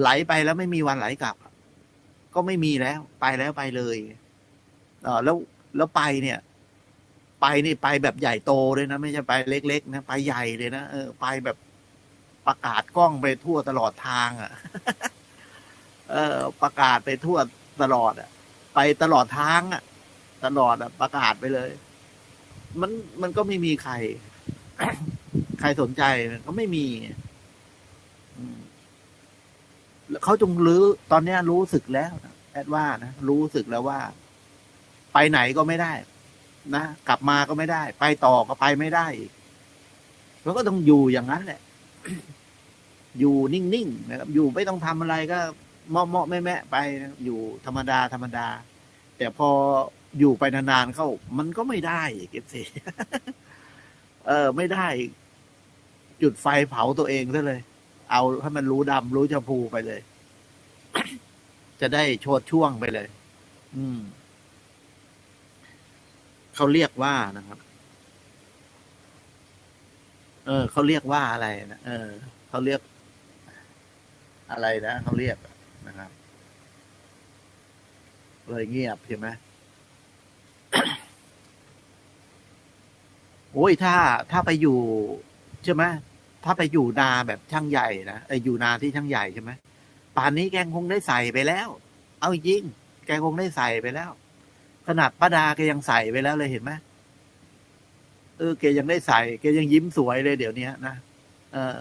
ไหลไปแล้วไม่มีวันไหลกลับ ก็ไม่มีแล้ว ไปแล้วไปเลยเออแล้วแล้วไปเนี่ย ไปนี่ไปแบบใหญ่โตเลยนะ ไม่ใช่ไปเล็กๆนะไปใหญ่เลยนะเออไปแบบประกาศกล้องไปทั่วตลอดทางอะ่ะ เออ ประกาศไปทั่วตลอดอะ่ะ ไปตลอดทางอะ่ะ ตลอดอะ่ะ ประกาศไปเลย มันมันก็ไม่มีใคร ใครสนใจก็ไม่มี เขาจงรู้ตอนนี้รู้สึกแล้วนะแอดว่านะรู้สึกแล้วว่า ไปไหนก็ไม่ได้ นะกลับมาก็ไม่ได้ ไปต่อก็ไปไม่ได้อีกแล้วก็ต้องอยู่อย่างนั้นแหละ อยู่นิ่งๆนะครับ อยู่ไม่ต้องทำอะไรก็เมาะเมาะแม่แม่ๆไปนะอยู่ธรรมดาธรรมดา แต่พออยู่ไปนานๆเข้า มันก็ไม่ได้อีกเอฟซีเออ ไม่ได้ จุดไฟเผาตัวเองซะเลย เอาให้มันรู้ดำรู้ชมพูไปเลย จะได้โชดช่วงไปเลย อืมเขาเรียกว่านะครับ เออเขาเรียกว่าอะไรนะเออเขาเรียก อะไรนะเขาเรียกนะครับเลยเงียบใช่ไหมโอ้ยถ้าถ้าไปอยู่ ใช่ไหม ถ้าไปอยู่นาแบบช่างใหญ่นะไออยู่นาที่ช่างใหญ่ใช่ไหมป่านนี้แกคงได้ใส่ไปแล้ว เอาจริง แกคงได้ใส่ไปแล้ว ขนาดป้าดาแกยังใส่ไปแล้วเลยเห็นไหมเออแกยังได้ใส่แกยังยิ้มสวยเลยเดี๋ยวนี้นะเออ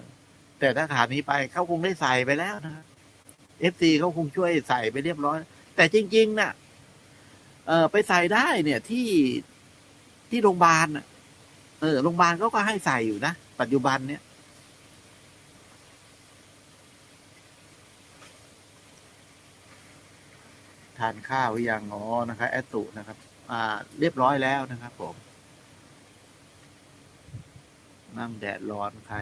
แต่ถ้าขาดนี้ไปเขาคงได้ใส่ไปแล้วนะเอฟซีเขาคงช่วยใส่ไปเรียบร้อย แต่จริง ๆนะ่ะ เออไปใส่ได้เนี่ยที่ที่โรงพยาบาลเออโรงพยาบาลเขาก็ให้ใส่อยู่นะ ปัจจุบันเนี่ยานข้าวหรือยังอ๋อนะครับแอตุนะครับ อ่า เรียบร้อยแล้วนะครับผม นั่งแดดร้อนใคร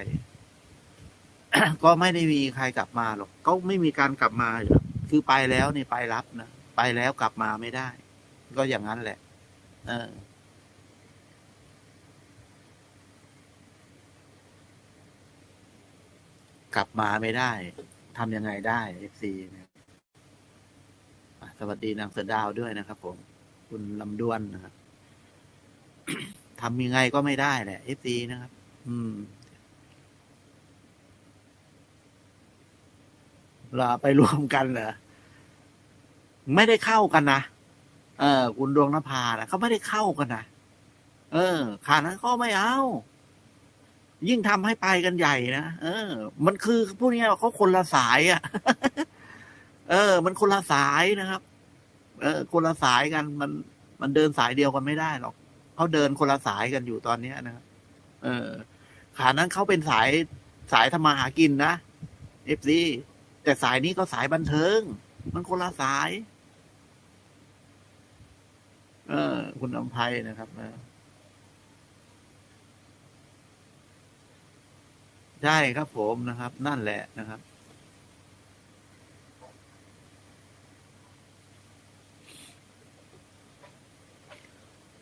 ก็ไม่ได้มีใครกลับมาหรอกก็ไม่มีการกลับมาอยู่แล้วคือไปแล้วนี่ไปรับนะไปแล้วกลับมาไม่ได้ ก็อย่างนั้นแหละ เออกลับมาไม่ได้ ทำยังไงได้เอฟซีนะอะ สวัสดีนางเสือดาวด้วยนะครับ ผม คุณลำดวนนะครับทำยังไงก็ไม่ได้แหละเอฟซีนะครับ อืมเราไปรวมกันเหรอไม่ได้เข้ากันนะเออ คุณดวงนภานะเขาไม่ได้เข้ากันนะเออขานั้นก็ไม่เอา ยิ่งทำให้ไปกันใหญ่นะเออ มันคือพวกนี้เขาคนละสายอะ่ะ เออ มันคนละสายนะครับ เออคนละสายกันมันมันเดินสายเดียวกันไม่ได้หรอกเขาเดินคนละสายกันอยู่ตอนเนี้ยนะครับเออ ขานั้นเขาเป็นสายสายทำมาหากินนะเอฟซีแต่สายนี้ก็สายบันเทิง มันคนละสาย เออ คุณอำไพนะครับใช่ครับผมนะครับ นั่นแหละนะครับ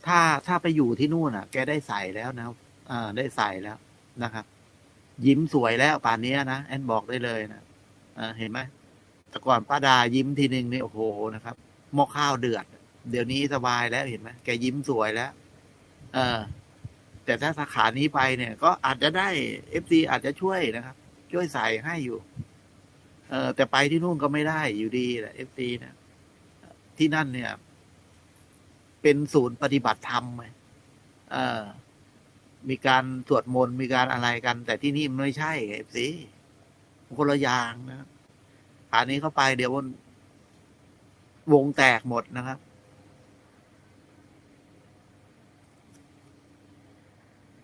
ถ้าถ้าไปอยู่ที่นู่นอะ แกได้ใส่แล้วนะอ่าได้ใส่แล้วนะครับ ยิ้มสวยแล้วป่านนี้นะแอนบอกได้เลยนะอ่าเห็นไหมแต่ก่อนป้าดายิ้มทีหนึ่งนี่โอ้โหนะครับหม้อข้าวเดือด เดี๋ยวนี้สบายแล้วเห็นไหมแกยิ้มสวยแล้ว เออ แต่ถ้าสาขานี้ไปเนี่ย ก็อาจจะได้เอฟซีอาจจะช่วยนะครับ ช่วยใส่ให้อยู่ เออแต่ไปที่นู่นก็ไม่ได้อยู่ดีแหละเอฟซีนะที่นั่นเนี่ย เป็นศูนย์ปฏิบัติธรรมไหมเออมีการสวดมนต์มีการอะไรกัน แต่ที่นี่มันไม่ใช่เอฟซีคนละอย่างนะครับอันนี้เข้าไปเดี๋ยววงแตกหมดนะครับ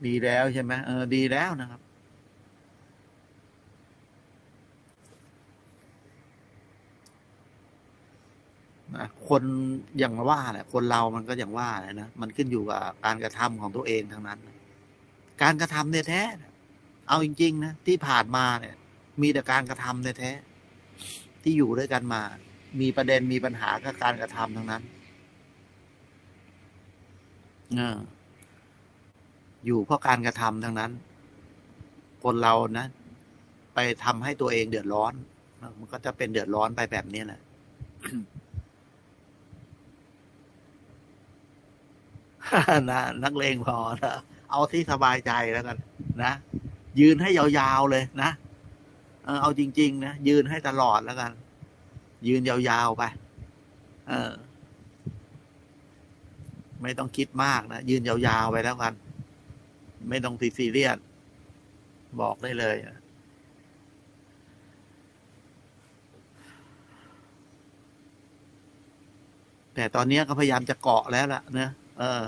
ดีแล้วใช่ไหมเออ ดีแล้วนะครับ นะคนอย่างว่าแหละคนเรามันก็อย่างว่าแหละนะมันขึ้นอยู่กับการกระทำของตัวเองทั้งนั้น การกระทำเนี่ยแท้เอาจริง ๆ นะที่ผ่านมาเนี่ย มีแต่การกระทำเนี่ยแท้ ที่อยู่ด้วยกันมา มีประเด็นมีปัญหากับการกระทำทั้งนั้นออยู่เพราะการกระทำทั้งนั้น คนเรานะไปทำให้ตัวเองเดือดร้อนมันก็จะเป็นเดือดร้อนไปแบบนี้แหละ นะนักเลงพอนะเอาที่สบายใจแล้วกัน นะยืนให้ยาวๆเลยนะเอาจริง ๆ นะยืนให้ตลอดแล้วกัน ยืนยาวๆไป เออ ไม่ต้องคิดมากนะยืนยาวๆไปแล้วกัน ไม่ต้องซีเรียสบอกได้เลยแต่ตอนนี้ก็พยายามจะเกาะแล้วล่ะเนะ เออ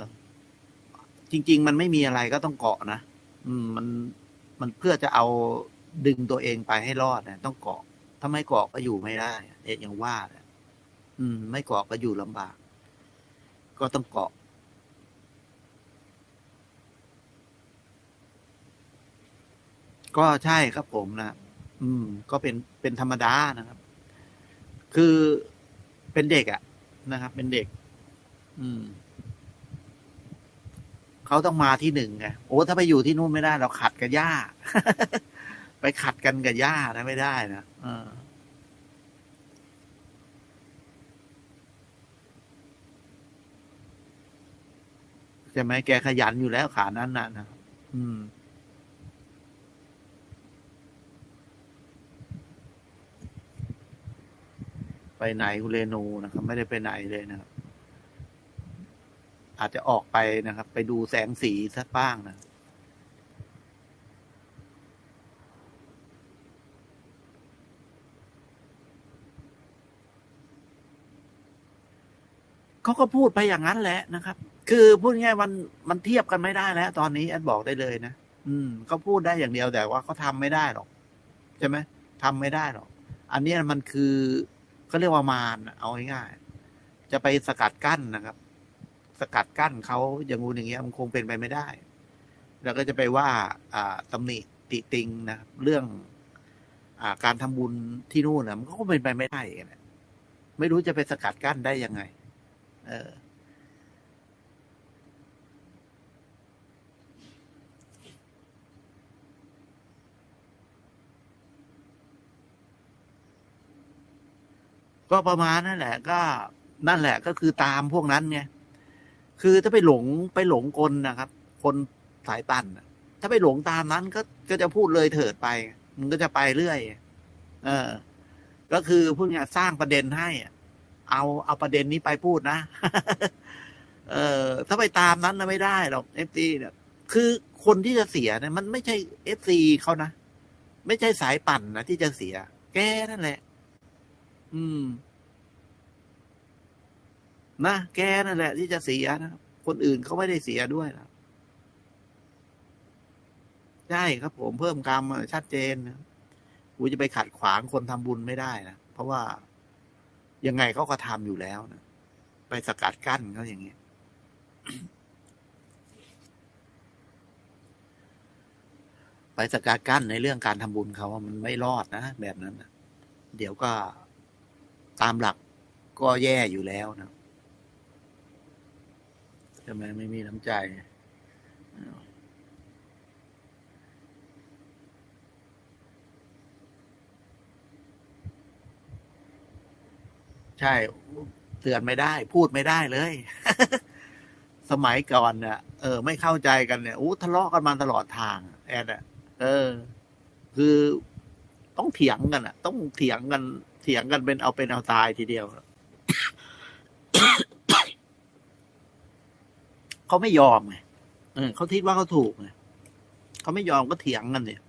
จริง ๆ มันไม่มีอะไรก็ต้องเกาะนะอืม มันมันเพื่อจะเอาดึงตัวเองไปให้รอดนะต้องเกาะถ้าไม่เกาะก็อยู่ไม่ได้เอ๊ะยังว่าแหละอืม ไม่เกาะก็อยู่ลำบาก ก็ต้องเกาะก็ใช่ครับผมนะ อืม ก็เป็นเป็นธรรมดานะครับ คือเป็นเด็กอะนะครับ เป็นเด็ก อืม เขาต้องมาที่หนึ่งไงโอ้ถ้าไปอยู่ที่นู่นไม่ได้ เราขัดกับย่า ไปขัดกันกับย่านะไม่ได้นะเออใช่ไหมแกขยันอยู่แล้วขานั้นน่ะนะอืมไปไหนคุณเรนูนะครับ ไม่ได้ไปไหนเลยนะครับ อาจจะออกไปนะครับ ไปดูแสงสีสักบ้างนะเขาก็พูดไปอย่างนั้นแหละนะครับ คือพูดง่ายมันมันเทียบกันไม่ได้แล้ว ตอนนี้แอดบอกได้เลยนะอืมเขาพูดได้อย่างเดียวแต่ว่าเขาทำไม่ได้หรอกใช่ไหมทำไม่ได้หรอก อันนี้มันคือเขาเรียกว่ามารเอาง่ายๆจะไปสกัดกั้นนะครับ สกัดกั้นเขาอย่างงูอย่างเงี้ยมันคงเป็นไปไม่ได้ แล้วก็จะไปว่าอ่าตำหนิติติงนะเรื่องอ่าการทำบุญที่นู่นนะมันก็เป็นไปไม่ได้นะไม่รู้จะไปสกัดกั้นได้ยังไง เออ ก็ประมาณนั่นแหละ ก็นั่นแหละก็คือตามพวกนั้นไง คือถ้าไปหลงไปหลงคนนะครับ คนสายปั่นถ้าไปหลงตามนั้นก็ก็จะพูดเลยเถิดไป มันก็จะไปเรื่อย เออ ก็คือพูดง่ายสร้างประเด็นให้เอาเอาประเด็นนี้ไปพูดนะ เออถ้าไปตามนั้นนะไม่ได้หรอกเอฟซีเนี่ย คือคนที่จะเสียเนี่ยมันไม่ใช่เอฟซีเขานะ ไม่ใช่สายปั่นนะที่จะเสีย แกนั่นแหละ อืม นะแกนั่นแหละ ที่จะเสียนะครับคนอื่นเขาไม่ได้เสียด้วยนะใช่ครับผมเพิ่มกรรมชัดเจนนะกูจะไปขัดขวางคนทำบุญไม่ได้นะเพราะว่ายังไงเขาก็ทำอยู่แล้วนะไปสกัดกั้นเขาอย่างเงี้ยไปสกัดกั้นในเรื่องการทำบุญเขาว่ามันไม่รอดนะแบบนั้นนะเดี๋ยวก็ตามหลักก็แย่อยู่แล้วนะ ช่ไหมไม่มีน้ำใจ ใช่ เตือนไม่ได้ พูดไม่ได้เลย สมัยก่อนเนี่ยเออ ไม่เข้าใจกันเนี่ยอู้ทะเลาะกันมาตลอดทาง แอดอะเออ คือต้องเถียงกันอะต้องเถียงกัน เถียงกันเป็นเอาเป็นเอาตายทีเดียว เขาไม่ยอมไงเออเขาคิดว่าเขาถูกไงเขาไม่ยอมก็เถียงกันเนี่ย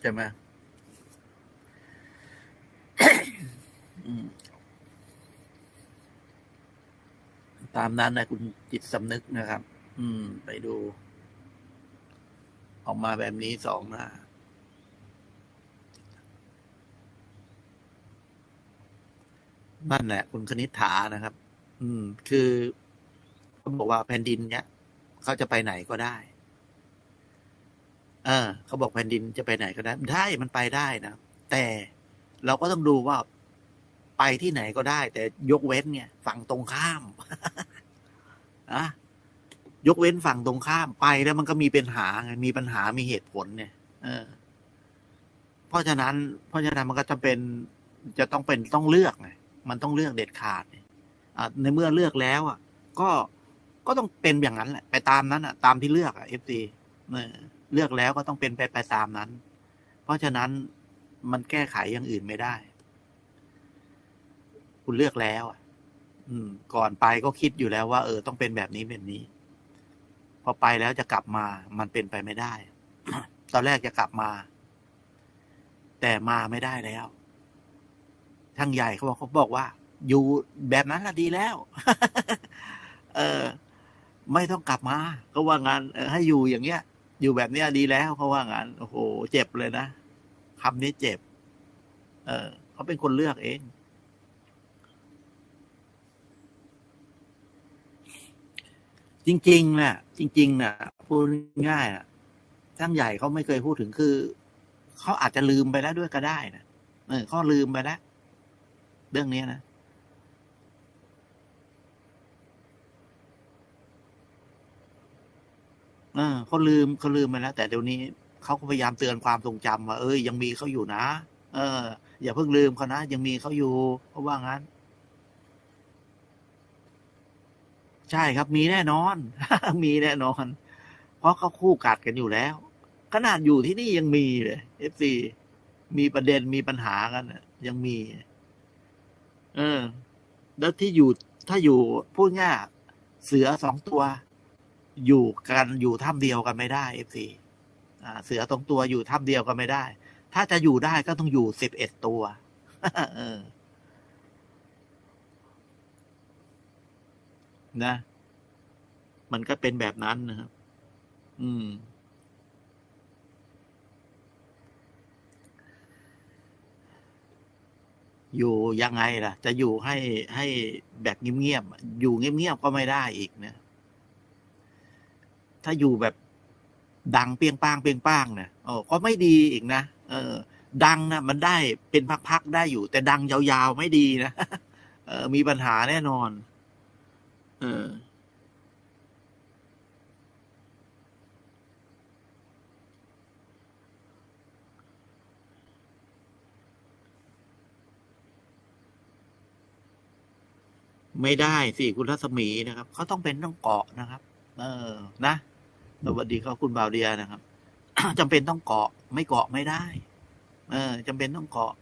ใช่ไหมอืมตามนั้นนะคุณจิตสำนึกนะครับ อืม ไปดู ออกมาแบบนี้สองหน้า นั่นแหละคุณคณิษฐานะครับ อืม คือเขาบอกว่าแผ่นดินเนี้ยเขาจะไปไหนก็ได้ เออเขาบอกแผ่นดินจะไปไหนก็ได้ได้มันไปได้นะแต่เราก็ต้องดูว่าไปที่ไหนก็ได้ แต่ยกเว้นเนี่ย ฝั่งตรงข้ามอะยกเว้นฝั่งตรงข้ามไปแล้วมันก็มีปัญหาไงมีปัญหามีเหตุผลเนี่ย เออ เพราะฉะนั้น เพราะฉะนั้นมันก็จะเป็นจะต้องเป็นต้องเลือกไง มันต้องเลือกเด็ดขาดในเมื่อเลือกแล้วอะ ก็ก็ต้องเป็นอย่างนั้นแหละ ไปตามนั้นอะ ตามที่เลือกอะเอฟซีเลือกแล้วก็ต้องเป็นไปไปตามนั้น เพราะฉะนั้นมันแก้ไขอย่างอื่นไม่ได้ คุณเลือกแล้วอะ อืม ก่อนไปก็คิดอยู่แล้วว่า เออ ต้องเป็นแบบนี้แบบนี้ พอไปแล้วจะกลับมา มันเป็นไปไม่ได้ ตอนแรกจะกลับมา แต่มาไม่ได้แล้ว ช่างใหญ่เขาบอกเขาบอกว่า อยู่แบบนั้นละดีแล้ว เออ ไม่ต้องกลับมาก็ว่างานให้อยู่อย่างเงี้ย อยู่แบบเนี้ยดีแล้วเขาว่างานโอ้โหเจ็บเลยนะคำนี้เจ็บ เออเขาเป็นคนเลือกเอง จริงๆนะจริงๆนะพูดง่ายๆนะช่างใหญ่เขาไม่เคยพูดถึงคือเขาอาจจะลืมไปแล้วด้วยก็ได้นะเออเขาลืมไปแล้ว เรื่องนี้นะเออเขาลืมเขาลืมไปแล้ว แต่เดี๋ยวนี้เขาก็พยายามเตือนความทรงจำว่าเอ้ยยังมีเขาอยู่นะ เออ อย่าเพิ่งลืมเขานะยังมีเขาอยู่เพราะว่างั้น ใช่ครับมีแน่นอน มีแน่นอน เพราะเขาคู่กัดกันอยู่แล้ว ขนาดอยู่ที่นี่ยังมีเลยเอฟซีมีประเด็นมีปัญหากันยังมี เออ แล้วที่อยู่ถ้าอยู่พูดง่ายเสือสองตัว อยู่กันอยู่ถ้ำเดียวกันไม่ได้เอฟซีเสือสองตัวอยู่ถ้ำเดียวกันไม่ได้ ถ้าจะอยู่ได้ก็ต้องอยู่สิบเอ็ดตัวนะ มันก็เป็นแบบนั้นนะครับ อืม อยู่ยังไงล่ะ จะอยู่ให้ให้แบบเงียบๆอยู่เงียบๆก็ไม่ได้อีกนะถ้าอยู่แบบดังเปียงป้างเปียงป้างเนี่ยโอ้ก็ไม่ดีอีกนะเออ ดังนะมันได้เป็นพักๆได้อยู่ แต่ดังยาวๆไม่ดีนะเออ มีปัญหาแน่นอน เออ ไม่ได้สิคุณรัศมีนะครับเขาต้องเป็นต้องเกาะนะครับ เออนะสวัสดีครับคุณบาวเดียนะครับจำเป็นต้องเกาะ ไม่เกาะไม่ได้ เออจำเป็นต้องเกาะ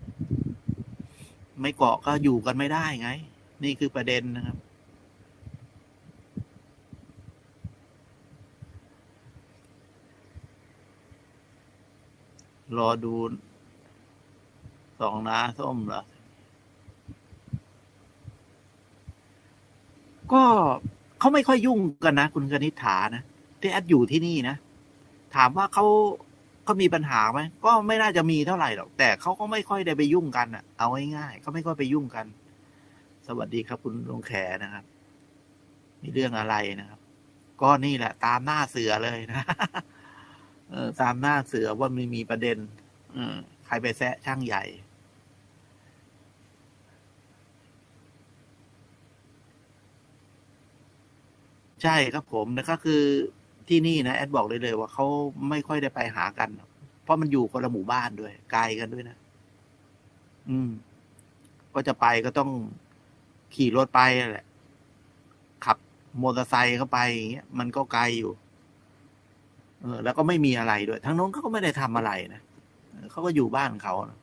ไม่เกาะก็อยู่กันไม่ได้ไง นี่คือประเด็นนะครับ รอดูสองนาส้มเหรอ ก็เขาไม่ค่อยยุ่งกันนะ คุณกนิษฐานะที่แอดอยู่ที่นี่นะ ถามว่าเขาเขามีปัญหาไหมก็ไม่น่าจะมีเท่าไหร่หรอก แต่เขาก็ไม่ค่อยได้ไปยุ่งกันอะ เอาง่ายๆเขาไม่ค่อยไปยุ่งกัน สวัสดีครับ คุณลงแขนะครับ มีเรื่องอะไรนะครับ ก็นี่แหละ ตามหน้าเสือเลยนะเออตามหน้าเสือว่ามันมีประเด็น เออใครไปแซะช่างใหญ่ ใช่ครับผมนะก็คือที่นี่นะแอดบอกเลยเลยว่าเขาไม่ค่อยได้ไปหากัน เพราะมันอยู่คนละหมู่บ้านด้วยไกลกันด้วยนะ อืม ก็จะไปก็ต้องขี่รถไปแหละ ขับมอเตอร์ไซค์เข้าไปอย่างเงี้ยมันก็ไกลอยู่ เออ แล้วก็ไม่มีอะไรด้วย ทั้งน้นเขาก็ไม่ได้ทำอะไรนะเออเขาก็อยู่บ้านเขานะ